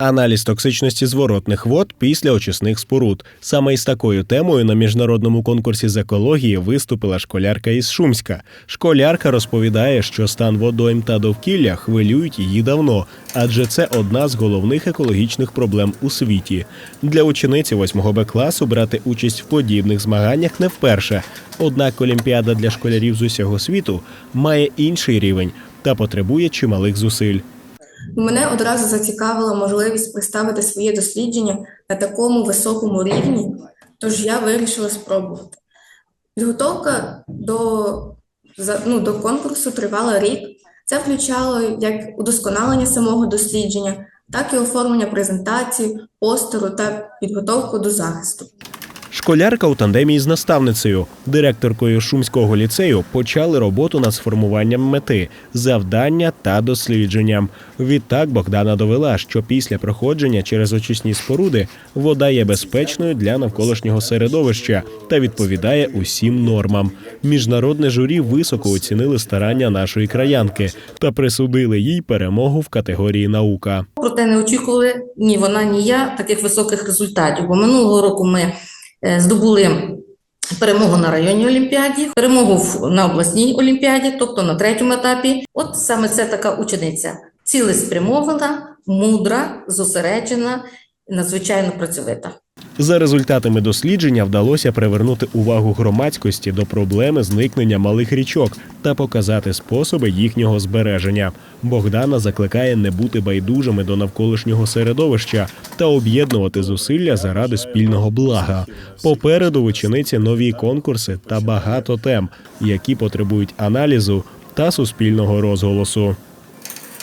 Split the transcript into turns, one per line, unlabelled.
Аналіз токсичності зворотних вод після очисних споруд. Саме із такою темою на міжнародному конкурсі з екології виступила школярка із Шумська. Школярка розповідає, що стан водойм та довкілля хвилюють її давно, адже це одна з головних екологічних проблем у світі. Для учениці 8 Б класу брати участь в подібних змаганнях не вперше. Однак Олімпіада для школярів з усього світу має інший рівень та потребує чималих зусиль.
Мене одразу зацікавила можливість представити своє дослідження на такому високому рівні, тож я вирішила спробувати. Підготовка до, ну, до конкурсу тривала рік. Це включало як удосконалення самого дослідження, так і оформлення презентації, постеру та підготовку до захисту.
Школярка у тандемі з наставницею, директоркою Шумського ліцею, почали роботу над сформуванням мети, завдання та дослідженням. Відтак Богдана довела, що після проходження через очисні споруди вода є безпечною для навколишнього середовища та відповідає усім нормам. Міжнародне журі високо оцінили старання нашої краянки та присудили їй перемогу в категорії наука.
Проте не очікували ні вона, ні я таких високих результатів. Бо минулого року ми здобули перемогу на районній олімпіаді, перемогу на обласній олімпіаді, тобто на третьому етапі. От саме це така учениця цілеспрямована, мудра, зосереджена, надзвичайно працьовита.
За результатами дослідження вдалося привернути увагу громадськості до проблеми зникнення малих річок та показати способи їхнього збереження. Богдана закликає не бути байдужими до навколишнього середовища та об'єднувати зусилля заради спільного блага. Попереду в нові конкурси та багато тем, які потребують аналізу та суспільного розголосу.